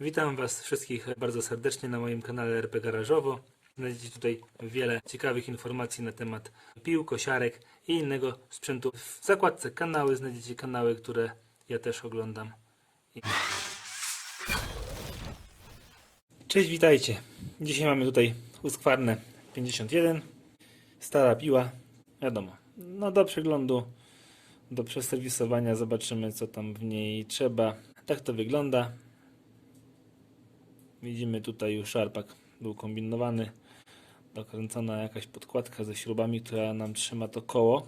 Witam Was wszystkich bardzo serdecznie na moim kanale RP Garażowo. Znajdziecie tutaj wiele ciekawych informacji na temat pił, kosiarek i innego sprzętu. W zakładce kanały znajdziecie kanały, które ja też oglądam. Cześć, witajcie. Dzisiaj mamy tutaj Husqvarnę 51. Stara piła. Wiadomo, no do przeglądu, do przeserwisowania zobaczymy co tam w niej trzeba. Tak to wygląda. Widzimy tutaj już szarpak był kombinowany. Dokręcona jakaś podkładka ze śrubami, która nam trzyma to koło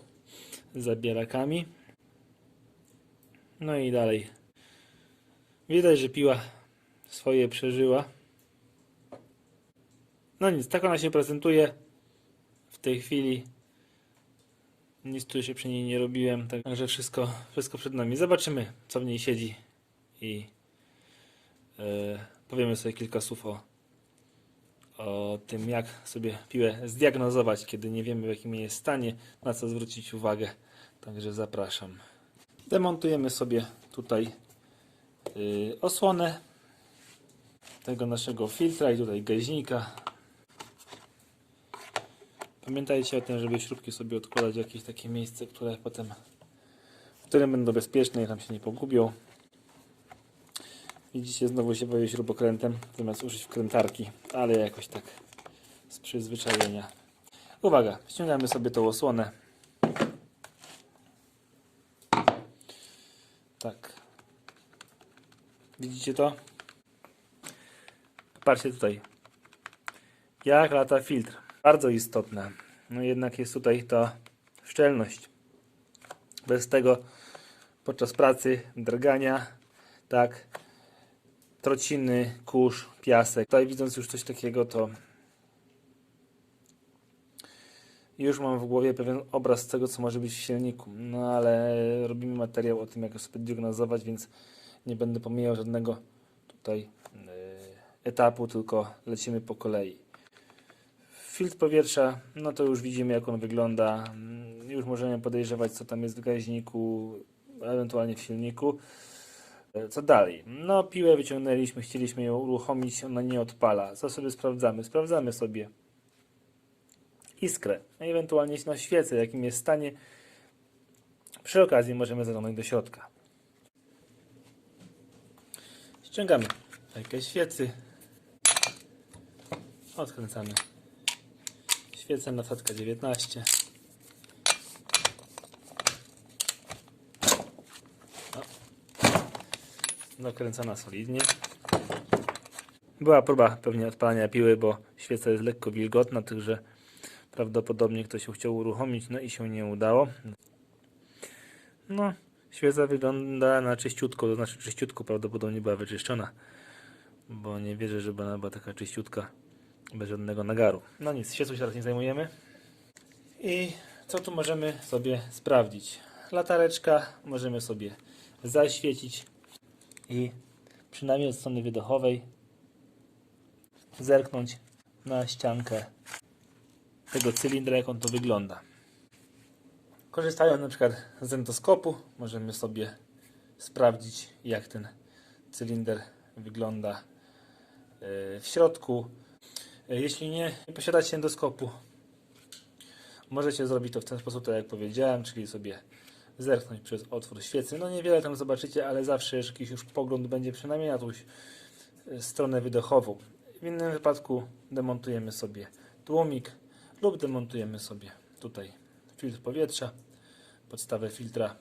z zabierakami. No i dalej. Widać, że piła swoje przeżyła. No nic, tak ona się prezentuje w tej chwili. Nic tu się przy niej nie robiłem, także wszystko, wszystko przed nami. Zobaczymy, co w niej siedzi i e, powiemy sobie kilka słów o, o tym, jak sobie piłę zdiagnozować, kiedy nie wiemy w jakim jest stanie, na co zwrócić uwagę. Także zapraszam. Demontujemy sobie tutaj y, osłonę tego naszego filtra i tutaj gaźnika. Pamiętajcie o tym, żeby śrubki sobie odkładać w jakieś takie miejsce, które potem, w którym będą bezpieczne i tam się nie pogubią. Widzicie, znowu się boję śrubokrętem, zamiast użyć wkrętarki, ale jakoś tak z przyzwyczajenia. Uwaga, ściągamy sobie tą osłonę. Tak. Widzicie to? Patrzcie tutaj. Jak lata filtr. Bardzo istotne. No jednak jest tutaj ta szczelność. Bez tego podczas pracy, drgania, tak, trociny, kurz, piasek. Tutaj widząc już coś takiego, to już mam w głowie pewien obraz tego, co może być w silniku. No ale robimy materiał o tym, jak sobie diagnozować, więc nie będę pomijał żadnego tutaj yy, etapu, tylko lecimy po kolei. Filtr powietrza, no to już widzimy, jak on wygląda. Mm, Już możemy podejrzewać, co tam jest w gaźniku, ewentualnie w silniku. E, Co dalej? No, piłę wyciągnęliśmy, chcieliśmy ją uruchomić, ona nie odpala. Co sobie sprawdzamy? Sprawdzamy sobie iskrę, no ewentualnie na świecę, jakim jest stanie. Przy okazji możemy zaglądać do środka. Ściągamy fajkę świecy. Odkręcamy świecę na fatka 19. dokręcona solidnie. Była próba pewnie odpalania piły, bo świeca jest lekko wilgotna, także prawdopodobnie ktoś ją chciał uruchomić, no i się nie udało. No, świeca wygląda na czyściutko, to znaczy czyściutko prawdopodobnie była wyczyszczona, bo nie wierzę, żeby ona była taka czyściutka, bez żadnego nagaru. No nic, świecą się teraz nie zajmujemy. I co tu możemy sobie sprawdzić? Latareczka możemy sobie zaświecić i przynajmniej od strony wydechowej zerknąć na ściankę tego cylindra, jak on to wygląda. Korzystając na przykład z endoskopu, możemy sobie sprawdzić, jak ten cylinder wygląda e, w środku. E, Jeśli nie posiadacie endoskopu, możecie zrobić to w ten sposób, tak jak powiedziałem, czyli sobie zerknąć przez otwór świecy. No niewiele tam zobaczycie, ale zawsze jakiś już pogląd będzie przynajmniej na tą stronę wydechową. W innym wypadku demontujemy sobie tłumik lub demontujemy sobie tutaj filtr powietrza, podstawę filtra,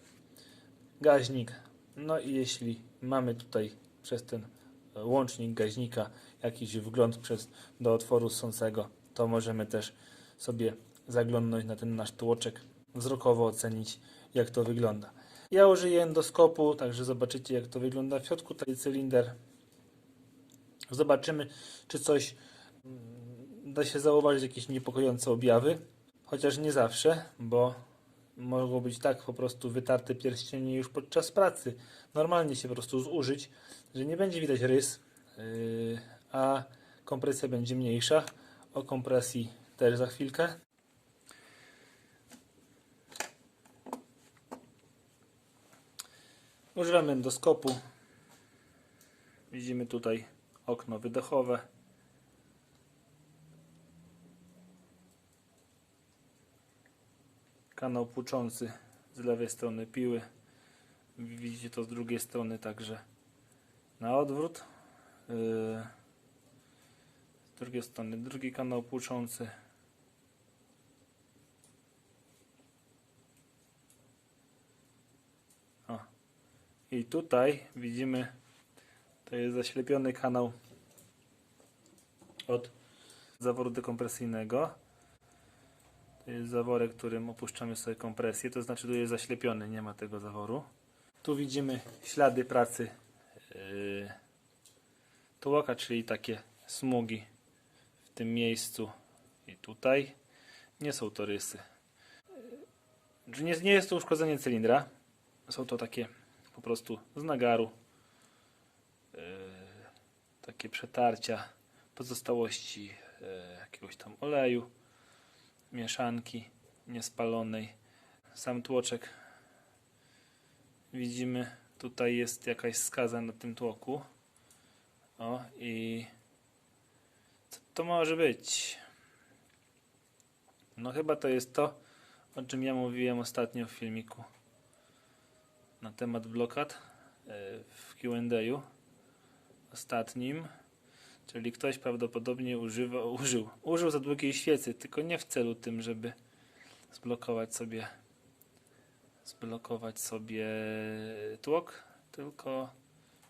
gaźnik. No i jeśli mamy tutaj przez ten łącznik gaźnika jakiś wgląd przez, do otworu ssącego, to możemy też sobie zaglądnąć na ten nasz tłoczek, wzrokowo ocenić jak to wygląda. Ja użyję endoskopu, także zobaczycie jak to wygląda w środku. Tutaj cylinder. Zobaczymy, czy coś mm, da się zauważyć, jakieś niepokojące objawy. Chociaż nie zawsze, bo mogą być tak po prostu wytarte pierścienie już podczas pracy. Normalnie się po prostu zużyć, że nie będzie widać rys, yy, a kompresja będzie mniejsza. O kompresji też za chwilkę. Używamy endoskopu. Widzimy tutaj okno wydechowe. Kanał płuczący z lewej strony piły. Widzicie to z drugiej strony także na odwrót. Yy, Z drugiej strony drugi kanał płuczący. O. I tutaj widzimy, to jest zaślepiony kanał od zaworu dekompresyjnego. To jest zaworek, którym opuszczamy sobie kompresję, to znaczy tu jest zaślepiony, nie ma tego zaworu. Tu widzimy ślady pracy yy, tłoka, czyli takie smugi w tym miejscu i tutaj. Nie są to rysy. Yy, nie jest to uszkodzenie cylindra. Są to takie po prostu z nagaru. Yy, takie przetarcia, pozostałości yy, jakiegoś tam oleju, mieszanki niespalonej. Sam tłoczek widzimy, tutaj jest jakaś skaza na tym tłoku. O i co to może być? No chyba to jest to, o czym ja mówiłem ostatnio w filmiku na temat blokad e, w Q&A ostatnim. Czyli ktoś prawdopodobnie używa, użył, użył za długiej świecy, tylko nie w celu tym, żeby zblokować sobie zblokować sobie tłok, tylko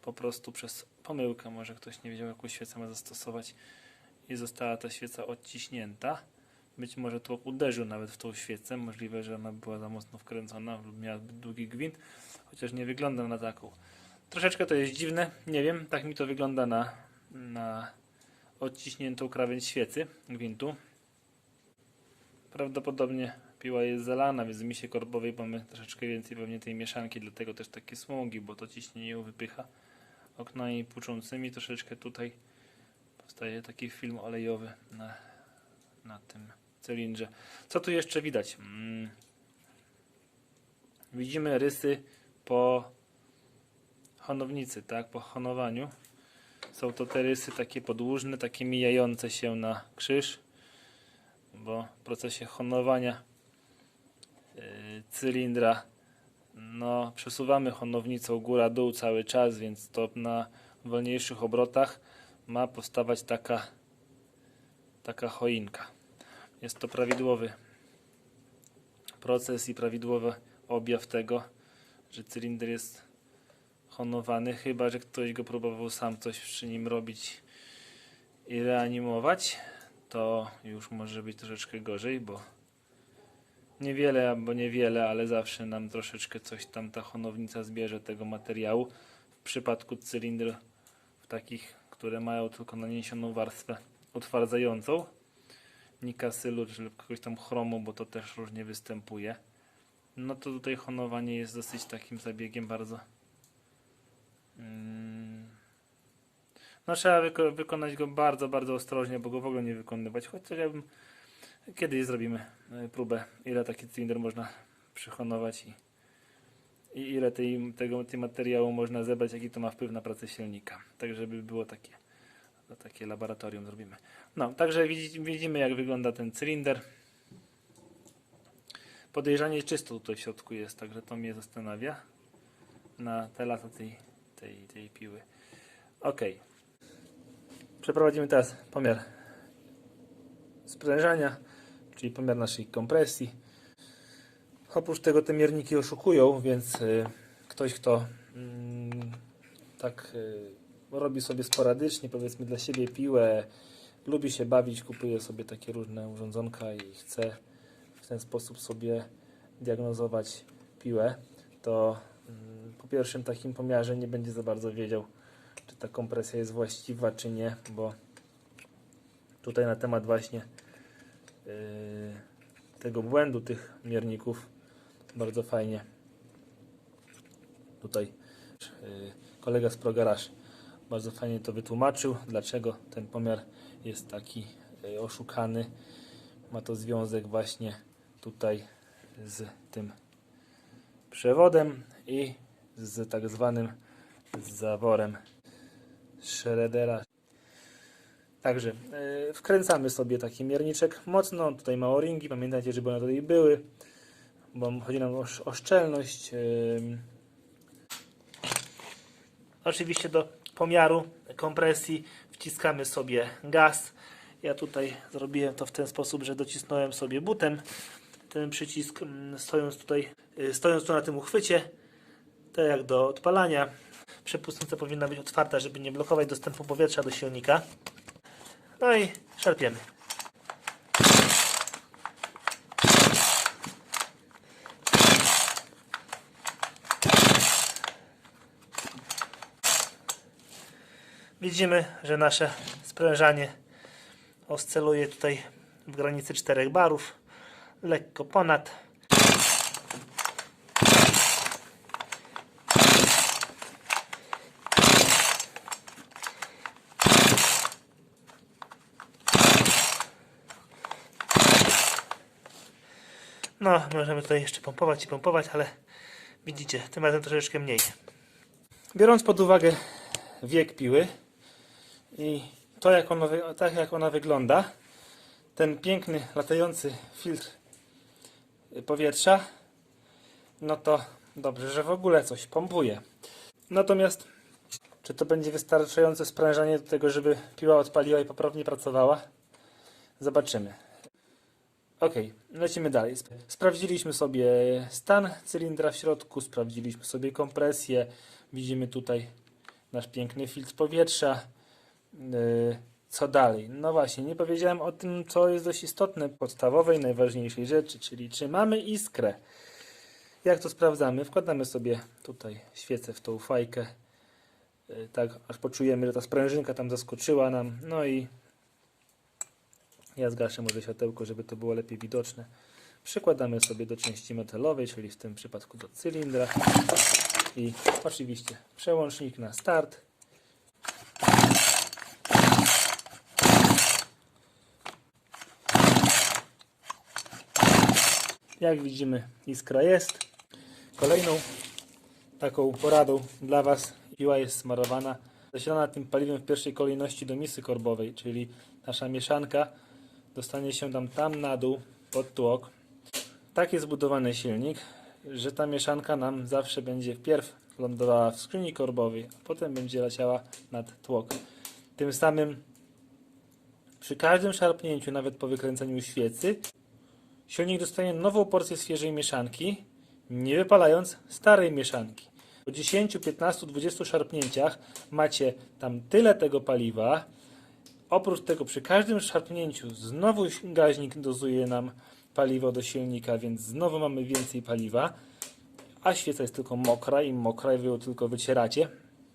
po prostu przez pomyłkę może ktoś nie wiedział jaką świecę ma zastosować i została ta świeca odciśnięta. Być może tłok uderzył nawet w tą świecę, możliwe, że ona była za mocno wkręcona lub miała zbyt długi gwint, chociaż nie wygląda na taką. Troszeczkę to jest dziwne, nie wiem, tak mi to wygląda na, na odciśniętą krawędź świecy, gwintu. Prawdopodobnie piła jest zalana, więc w misie korbowej mamy troszeczkę więcej pewnie tej mieszanki, dlatego też takie smugi, bo to ciśnienie ją wypycha oknami płuczącymi. Troszeczkę tutaj powstaje taki film olejowy na, na tym cylindrze. Co tu jeszcze widać? Mm. Widzimy rysy po honownicy, tak? Po honowaniu. Są to te rysy takie podłużne, takie mijające się na krzyż, bo w procesie honowania yy, cylindra no, przesuwamy honownicą góra-dół cały czas, więc to na wolniejszych obrotach ma powstawać taka, taka choinka. Jest to prawidłowy proces i prawidłowy objaw tego, że cylinder jest honowany, chyba że ktoś go próbował sam coś przy nim robić i reanimować, to już może być troszeczkę gorzej, bo niewiele albo niewiele, ale zawsze nam troszeczkę coś tam ta honownica zbierze tego materiału. W przypadku cylindrów takich, które mają tylko naniesioną warstwę utwardzającą, nikasylu czy kogoś tam chromu, bo to też różnie występuje. No to tutaj honowanie jest dosyć takim zabiegiem bardzo. Mm, no trzeba wyko- wykonać go bardzo, bardzo ostrożnie, bo go w ogóle nie wykonywać. Chociaż ja bym kiedyś zrobimy e, próbę, ile taki cylinder można przyhonować i, i ile tej, tego tej materiału można zebrać, jaki to ma wpływ na pracę silnika. Tak, żeby było takie, to takie laboratorium zrobimy. No, także widzi, widzimy jak wygląda ten cylinder. Podejrzanie czysto tutaj w środku jest, także to mnie zastanawia na te lata tej, tej, tej piły. Ok. Przeprowadzimy teraz pomiar sprężania, czyli pomiar naszej kompresji. Oprócz tego te mierniki oszukują, więc y, ktoś, kto mm, tak y, robi sobie sporadycznie, powiedzmy dla siebie piłę, lubi się bawić, kupuje sobie takie różne urządzonka i chce w ten sposób sobie diagnozować piłę, to mm, po pierwszym takim pomiarze nie będzie za bardzo wiedział, czy ta kompresja jest właściwa, czy nie, bo tutaj na temat właśnie yy, tego błędu tych mierników bardzo fajnie tutaj yy, kolega z ProGarage bardzo fajnie to wytłumaczył, dlaczego ten pomiar jest taki yy, oszukany. Ma to związek właśnie tutaj z tym przewodem i z tak zwanym zaworem Schroedera. Także e, wkręcamy sobie taki mierniczek mocno. Tutaj ma o-ringi, pamiętajcie, żeby one tutaj były, bo chodzi nam o, sz- o szczelność. Oczywiście do pomiaru kompresji wciskamy sobie gaz. Ja tutaj zrobiłem to w ten sposób, że docisnąłem sobie butem ten przycisk, mm, stojąc tutaj, y, stojąc tu na tym uchwycie, tak jak do odpalania. Przepustnica powinna być otwarta, żeby nie blokować dostępu powietrza do silnika. No i szarpiemy. Widzimy, że nasze sprężanie oscyluje tutaj w granicy 4 barów, lekko ponad. No, możemy tutaj jeszcze pompować i pompować, ale widzicie, tym razem troszeczkę mniej. Biorąc pod uwagę wiek piły i to, jak ona, tak jak ona wygląda, ten piękny, latający filtr powietrza, no to dobrze, że w ogóle coś pompuje. Natomiast, czy to będzie wystarczające sprężanie do tego, żeby piła odpaliła i poprawnie pracowała? Zobaczymy. Ok, lecimy dalej. Sp- Sprawdziliśmy sobie stan cylindra w środku, sprawdziliśmy sobie kompresję. Widzimy tutaj nasz piękny filtr powietrza. Yy, Co dalej? No właśnie, nie powiedziałem o tym, co jest dość istotne, podstawowej, najważniejszej rzeczy, czyli czy mamy iskrę. Jak to sprawdzamy? Wkładamy sobie tutaj świecę w tą fajkę, yy, tak aż poczujemy, że ta sprężynka tam zaskoczyła nam. No i ja zgaszę może światełko, żeby to było lepiej widoczne. Przykładamy sobie do części metalowej, czyli w tym przypadku do cylindra. I oczywiście przełącznik na start. Jak widzimy, iskra jest. Kolejną taką poradą dla Was piła jest smarowana, zasilana tym paliwem w pierwszej kolejności do misy korbowej, czyli nasza mieszanka dostanie się tam, tam na dół pod tłok. Tak jest zbudowany silnik, że ta mieszanka nam zawsze będzie wpierw lądowała w skrzyni korbowej, a potem będzie leciała nad tłok. Tym samym przy każdym szarpnięciu, nawet po wykręceniu świecy, silnik dostaje nową porcję świeżej mieszanki, nie wypalając starej mieszanki. Po 10, 15, 20 szarpnięciach macie tam tyle tego paliwa. Oprócz tego przy każdym szarpnięciu znowu gaźnik dozuje nam paliwo do silnika, więc znowu mamy więcej paliwa, a świeca jest tylko mokra i mokra i wy ją tylko wycieracie.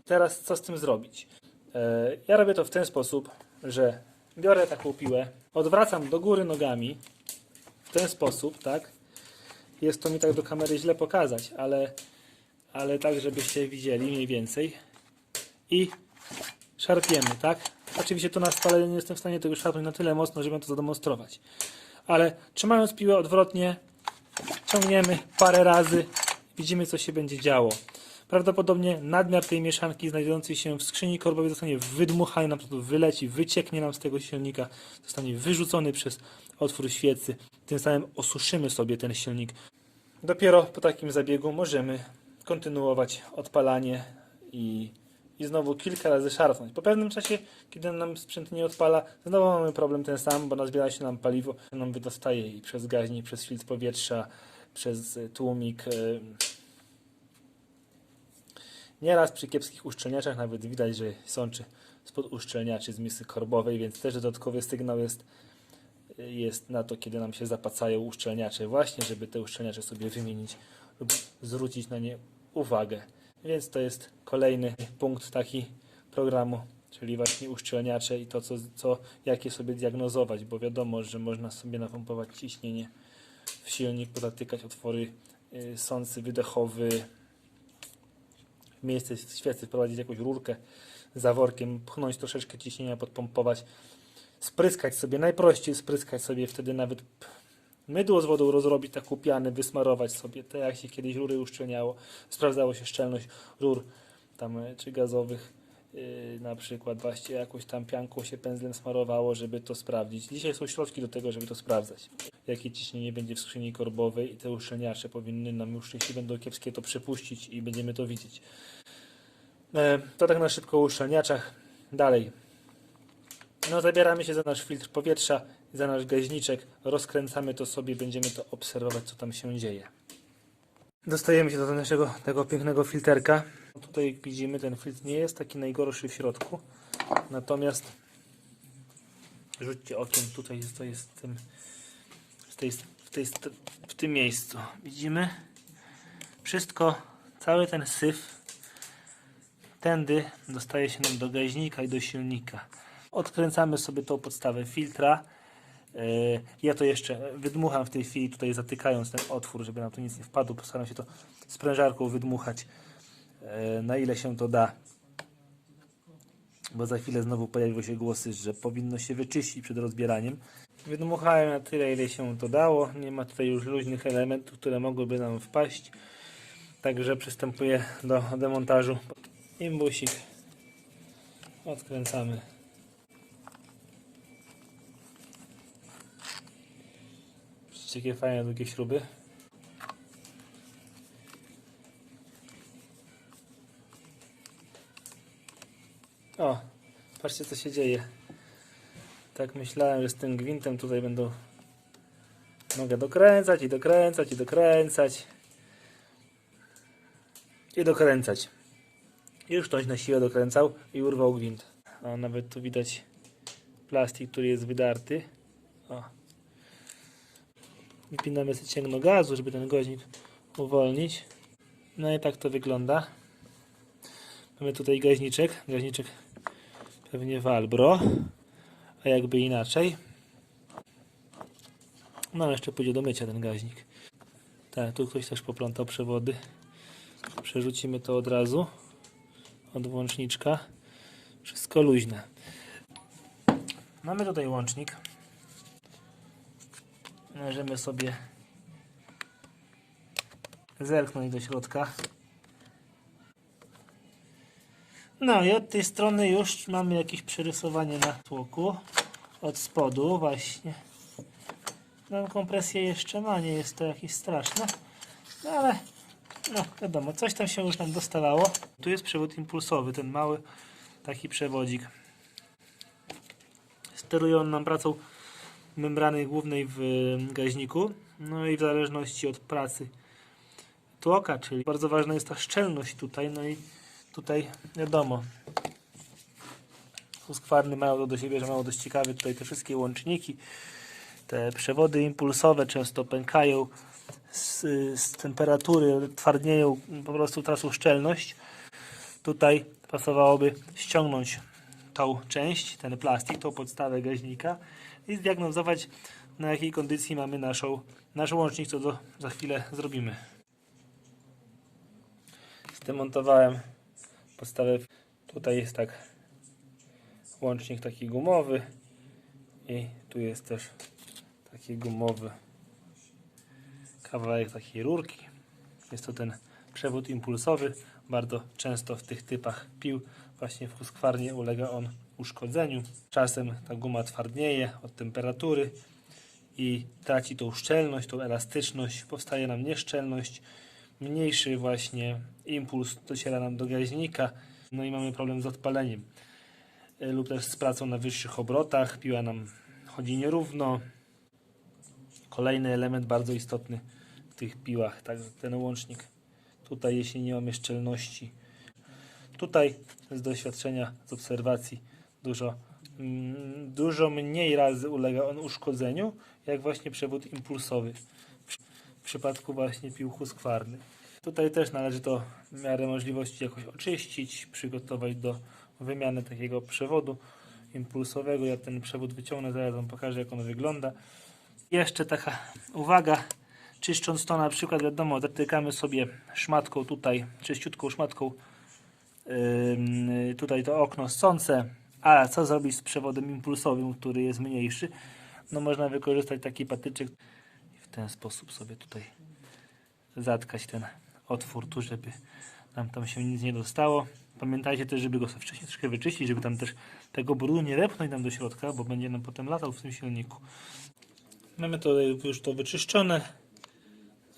Teraz co z tym zrobić? E, Ja robię to w ten sposób, że biorę taką piłę, odwracam do góry nogami ten sposób, tak? Jest to mi tak do kamery źle pokazać, ale, ale tak, żebyście widzieli mniej więcej. I szarpiemy, tak? Oczywiście to na stole nie jestem w stanie tego szarpnąć na tyle mocno, żeby to zademonstrować. Ale trzymając piłę odwrotnie, ciągniemy parę razy, widzimy co się będzie działo. Prawdopodobnie nadmiar tej mieszanki znajdującej się w skrzyni korbowej zostanie wydmuchany, nam to wyleci, wycieknie nam z tego silnika, zostanie wyrzucony przez otwór świecy. Tym samym osuszymy sobie ten silnik. Dopiero po takim zabiegu możemy kontynuować odpalanie i, i znowu kilka razy szarpnąć. Po pewnym czasie, kiedy nam sprzęt nie odpala, znowu mamy problem ten sam, bo nazbiera się nam paliwo, nam wydostaje i przez gaźnik, przez filtr powietrza, przez tłumik. y, Nieraz przy kiepskich uszczelniaczach nawet widać, że sączy spod uszczelniaczy z misy korbowej, więc też dodatkowy sygnał jest, jest na to, kiedy nam się zapacają uszczelniacze, właśnie żeby te uszczelniacze sobie wymienić lub zwrócić na nie uwagę. Więc to jest kolejny punkt taki programu, czyli właśnie uszczelniacze i to, co, co, jak je sobie diagnozować, bo wiadomo, że można sobie napompować ciśnienie w silnik, pozatykać otwory y, sący wydechowy, miejsce świecy wprowadzić jakąś rurkę zaworkiem, pchnąć troszeczkę ciśnienia, podpompować, spryskać sobie, najprościej spryskać sobie, wtedy nawet mydło z wodą rozrobić, taką pianę, wysmarować sobie, tak jak się kiedyś rury uszczelniało, sprawdzało się szczelność rur tam e, czy gazowych, Yy, na przykład właśnie jakąś tam pianką się pędzlem smarowało, żeby to sprawdzić. Dzisiaj są środki do tego, żeby to sprawdzać. Jakie ciśnienie będzie w skrzyni korbowej i te uszczelniacze powinny nam już, jeśli będą kiepskie, to przepuścić i będziemy to widzieć. E, to tak na szybko o uszczelniaczach. Dalej. No zabieramy się za nasz filtr powietrza, za nasz gaźniczek, rozkręcamy to sobie, będziemy to obserwować, co tam się dzieje. Dostajemy się do naszego tego pięknego filterka. Tutaj jak widzimy, ten filtr nie jest taki najgorszy w środku. Natomiast rzućcie okiem, tutaj to jest tym, w, tej, w, tej, w tym miejscu. Widzimy wszystko, cały ten syf tędy dostaje się nam do gaźnika i do silnika. Odkręcamy sobie tą podstawę filtra. Yy, Ja to jeszcze wydmucham w tej chwili, tutaj zatykając ten otwór, żeby nam tu nic nie wpadło. Postaram się to sprężarką wydmuchać, yy, na ile się to da. Bo za chwilę znowu pojawiły się głosy, że powinno się wyczyścić przed rozbieraniem. Wydmuchałem na tyle, ile się to dało. Nie ma tutaj już luźnych elementów, które mogłyby nam wpaść. Także przystępuję do demontażu. Imbusik odkręcamy. Widzicie, jakie fajne długie śruby. O, patrzcie co się dzieje. Tak myślałem, że z tym gwintem tutaj będą mogę dokręcać i dokręcać i dokręcać i dokręcać. Już ktoś na siłę dokręcał i urwał gwint. O, nawet tu widać plastik, który jest wydarty. O. Wypinamy sobie cięgno gazu, żeby ten goźnik uwolnić. No i tak to wygląda. Mamy tutaj gaźniczek. Gaźniczek pewnie Walbro. A jakby inaczej. No jeszcze pójdzie do mycia ten gaźnik. Tak, tu ktoś też poplątał przewody. Przerzucimy to od razu od łączniczka. Wszystko luźne. Mamy tutaj łącznik. Możemy sobie zerknąć do środka. No i od tej strony już mamy jakieś przerysowanie na tłoku. Od spodu właśnie. No kompresję jeszcze ma, nie jest to jakieś straszne. No ale no wiadomo, coś tam się już nam dostawało. Tu jest przewód impulsowy, ten mały taki przewodzik. Steruje on nam pracą membrany głównej w gaźniku. No i w zależności od pracy tłoka, czyli bardzo ważna jest ta szczelność tutaj. No i tutaj wiadomo, huskwarny mają to do siebie, że mają dość ciekawe tutaj te wszystkie łączniki. Te przewody impulsowe często pękają z, z temperatury, twardnieją, po prostu tracą szczelność. Tutaj pasowałoby ściągnąć tą część, ten plastik, tą podstawę gaźnika i zdiagnozować na jakiej kondycji mamy naszą, nasz łącznik, co do, za chwilę zrobimy. Zdemontowałem podstawę. Tutaj jest tak łącznik taki gumowy i tu jest też taki gumowy kawałek takiej rurki. Jest to ten przewód impulsowy. Bardzo często w tych typach pił właśnie w huskwarnie ulega on uszkodzeniu. Czasem ta guma twardnieje od temperatury i traci tą szczelność, tą elastyczność. Powstaje nam nieszczelność. Mniejszy właśnie impuls dociera nam do gaźnika. No i mamy problem z odpaleniem. E, Lub też z pracą na wyższych obrotach. Piła nam chodzi nierówno. Kolejny element bardzo istotny w tych piłach, tak, ten łącznik. Tutaj, jeśli nie mamy szczelności, tutaj z doświadczenia, z obserwacji, dużo, mm, dużo mniej razy ulega on uszkodzeniu, jak właśnie przewód impulsowy w, przypadku właśnie pił huskwarnych. Tutaj też należy to w miarę możliwości jakoś oczyścić, przygotować do wymiany takiego przewodu impulsowego. Ja ten przewód wyciągnę, zaraz Wam pokażę jak on wygląda. Jeszcze taka uwaga, czyszcząc to na przykład wiadomo, zatykamy sobie szmatką tutaj, czyściutką szmatką ym, tutaj to okno ssące, a co zrobić z przewodem impulsowym, który jest mniejszy? No można wykorzystać taki patyczek w ten sposób sobie tutaj zatkać ten otwór tu, żeby nam tam się nic nie dostało. Pamiętajcie też, żeby go sobie wcześniej troszkę wyczyścić, żeby tam też tego brudu nie wepchnąć tam do środka, bo będzie nam potem latał w tym silniku. Mamy to już to wyczyszczone,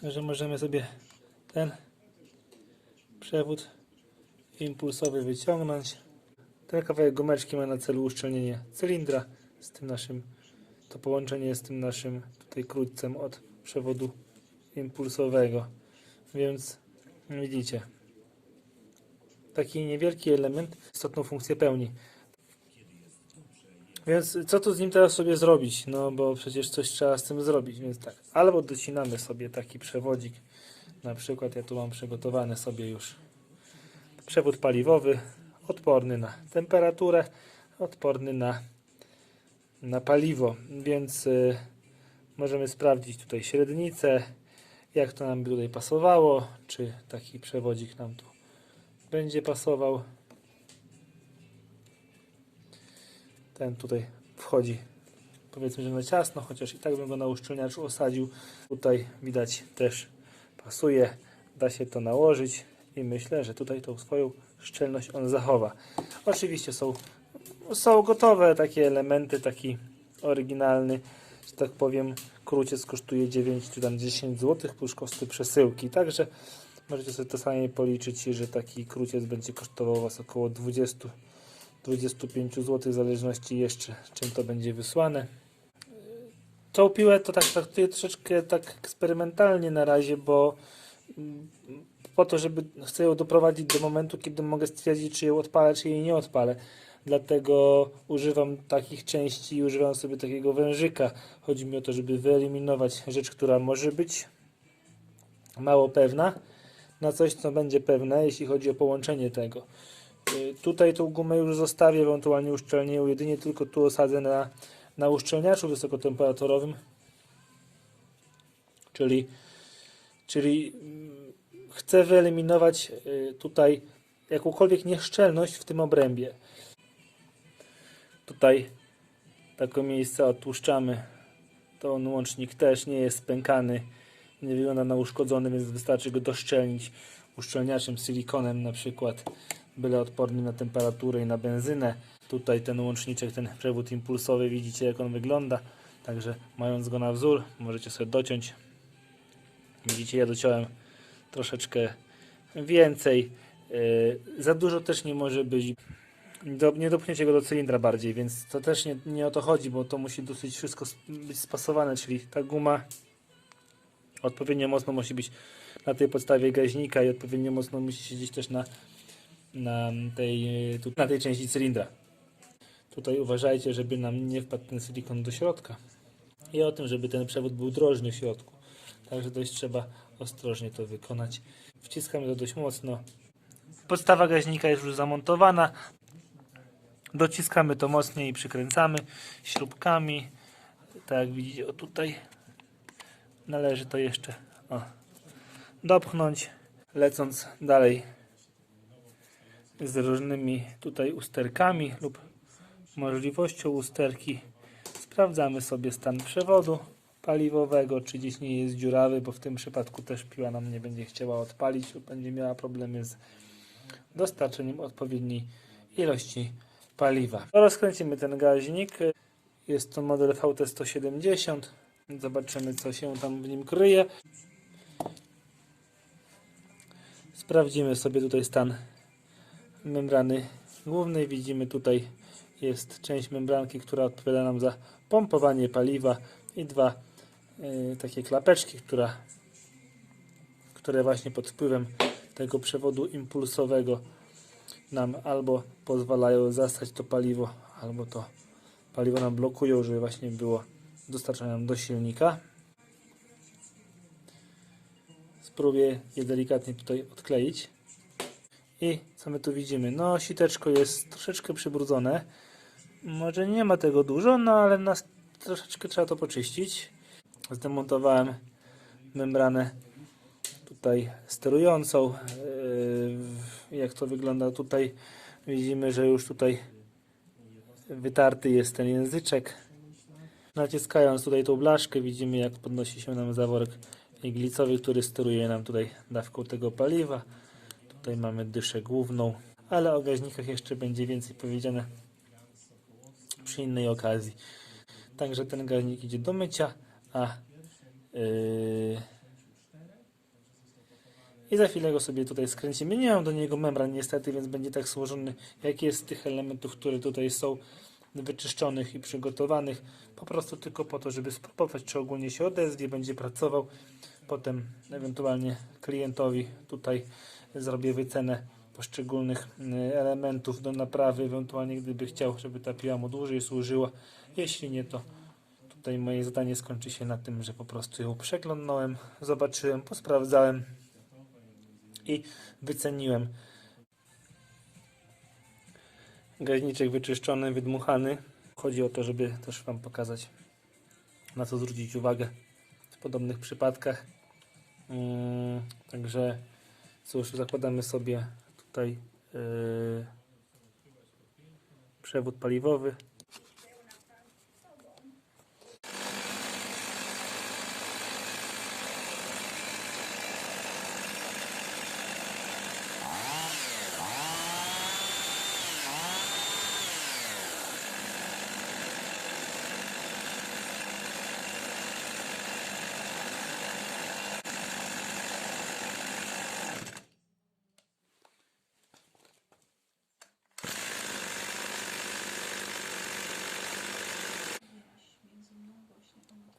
że możemy sobie ten przewód impulsowy wyciągnąć. Ten kawałek gumeczki ma na celu uszczelnienie cylindra z tym naszym, to połączenie z tym naszym tutaj krótcem od przewodu impulsowego. Więc widzicie, taki niewielki element istotną funkcję pełni. Więc co tu z nim teraz sobie zrobić? No bo przecież coś trzeba z tym zrobić, więc tak. Albo docinamy sobie taki przewodzik. Na przykład ja tu mam przygotowany sobie już przewód paliwowy, odporny na temperaturę, odporny na, na paliwo, więc y, możemy sprawdzić tutaj średnicę, jak to nam by tutaj pasowało, czy taki przewodzik nam tu będzie pasował. Ten tutaj wchodzi powiedzmy, że na ciasno, chociaż i tak bym go na uszczelniaczu osadził. Tutaj widać też pasuje, da się to nałożyć i myślę, że tutaj tą swoją szczelność on zachowa. Oczywiście są, są gotowe takie elementy, taki oryginalny, że tak powiem, kruciec kosztuje 9 czy tam 10 zł plus koszty przesyłki, także możecie sobie to sami policzyć, że taki kruciec będzie kosztował Was około 20 25 zł, w zależności jeszcze czym to będzie wysłane. Tą piłę to tak traktuję troszeczkę tak eksperymentalnie na razie, bo mm, po to, żeby chcę ją doprowadzić do momentu, kiedy mogę stwierdzić, czy ją odpalę, czy jej nie odpalę. Dlatego używam takich części i używam sobie takiego wężyka. Chodzi mi o to, żeby wyeliminować rzecz, która może być mało pewna, na coś, co będzie pewne, jeśli chodzi o połączenie tego. Y, Tutaj tą gumę już zostawię, ewentualnie uszczelnię ją jedynie tylko tu osadzę na, na uszczelniaczu wysokotemperaturowym. Czyli, czyli mm, chcę wyeliminować y, tutaj jakąkolwiek nieszczelność w tym obrębie. Tutaj takie miejsce odtłuszczamy. To on łącznik też nie jest spękany, nie wygląda na uszkodzony, więc wystarczy go doszczelnić uszczelniaczem silikonem na przykład, byle odporny na temperaturę i na benzynę. Tutaj ten łączniczek, ten przewód impulsowy, widzicie jak on wygląda. Także mając go na wzór, możecie sobie dociąć. Widzicie, ja dociąłem troszeczkę więcej. Yy, za dużo też nie może być. Do, nie dopchniecie go do cylindra bardziej, więc to też nie, nie o to chodzi, bo to musi dosyć wszystko być spasowane, czyli ta guma odpowiednio mocno musi być na tej podstawie gaźnika i odpowiednio mocno musi siedzieć też na, na, tej, tu, na tej części cylindra. Tutaj uważajcie, żeby nam nie wpadł ten silikon do środka i o tym, żeby ten przewód był drożny w środku. Także dość trzeba ostrożnie to wykonać. Wciskamy to dość mocno. Podstawa gaźnika jest już zamontowana. Dociskamy to mocniej i przykręcamy śrubkami. Tak jak widzicie, o tutaj należy to jeszcze o, dopchnąć, lecąc dalej z różnymi tutaj usterkami lub możliwością usterki. Sprawdzamy sobie stan przewodu paliwowego, czy gdzieś nie jest dziurawy, bo w tym przypadku też piła nam nie będzie chciała odpalić lub będzie miała problemy z dostarczeniem odpowiedniej ilości paliwa. Rozkręcimy ten gaźnik. Jest to model VT170. Zobaczymy, co się tam w nim kryje. Sprawdzimy sobie tutaj stan membrany głównej. Widzimy tutaj jest część membranki, która odpowiada nam za pompowanie paliwa i dwa y, takie klapeczki, która, które właśnie pod wpływem tego przewodu impulsowego nam albo pozwalają zastać to paliwo, albo to paliwo nam blokują, żeby właśnie było dostarczane nam do silnika. Spróbuję je delikatnie tutaj odkleić. I co my tu widzimy? No, siteczko jest troszeczkę przybrudzone. Może nie ma tego dużo, no ale nas troszeczkę trzeba to poczyścić. Zdemontowałem membranę tutaj sterującą. Jak to wygląda tutaj? Widzimy, że już tutaj wytarty jest ten języczek. Naciskając tutaj tą blaszkę widzimy jak podnosi się nam zaworek iglicowy, który steruje nam tutaj dawką tego paliwa. Tutaj mamy dyszę główną. ale o gaźnikach jeszcze będzie więcej powiedziane przy innej okazji. Także ten gaźnik idzie do mycia, a yy, i za chwilę go sobie tutaj skręcimy. Nie mam do niego membran niestety, więc będzie tak złożony, jak jest z tych elementów, które tutaj są wyczyszczonych i przygotowanych. Po prostu tylko po to, żeby spróbować, czy ogólnie się odezwie, będzie pracował. Potem ewentualnie klientowi tutaj zrobię wycenę poszczególnych y, elementów do naprawy, ewentualnie gdyby chciał, żeby ta piła mu dłużej służyła. Jeśli nie, to tutaj moje zadanie skończy się na tym, że po prostu ją przeglądnąłem, zobaczyłem, posprawdzałem i wyceniłem. Gaźniczek wyczyszczony, wydmuchany. Chodzi o to, żeby też Wam pokazać, na co zwrócić uwagę w podobnych przypadkach. Mm, także cóż, zakładamy sobie tutaj yy, przewód paliwowy.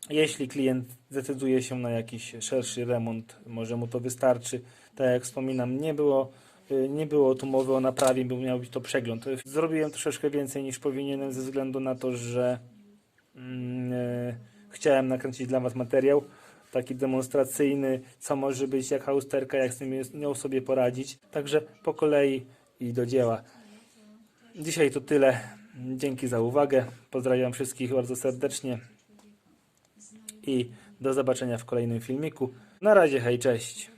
Jeśli klient zdecyduje się na jakiś szerszy remont, może mu to wystarczy. Tak jak wspominam, nie było, y, nie było tu mowy o naprawie, bo miał być to przegląd. Zrobiłem troszeczkę więcej niż powinienem ze względu na to, że mm, y, chciałem nakręcić dla Was materiał taki demonstracyjny, co może być, jaka usterka, jak z nią sobie poradzić. Także po kolei i do dzieła. Dzisiaj to tyle. Dzięki za uwagę. Pozdrawiam wszystkich bardzo serdecznie i do zobaczenia w kolejnym filmiku. Na razie, hej, cześć.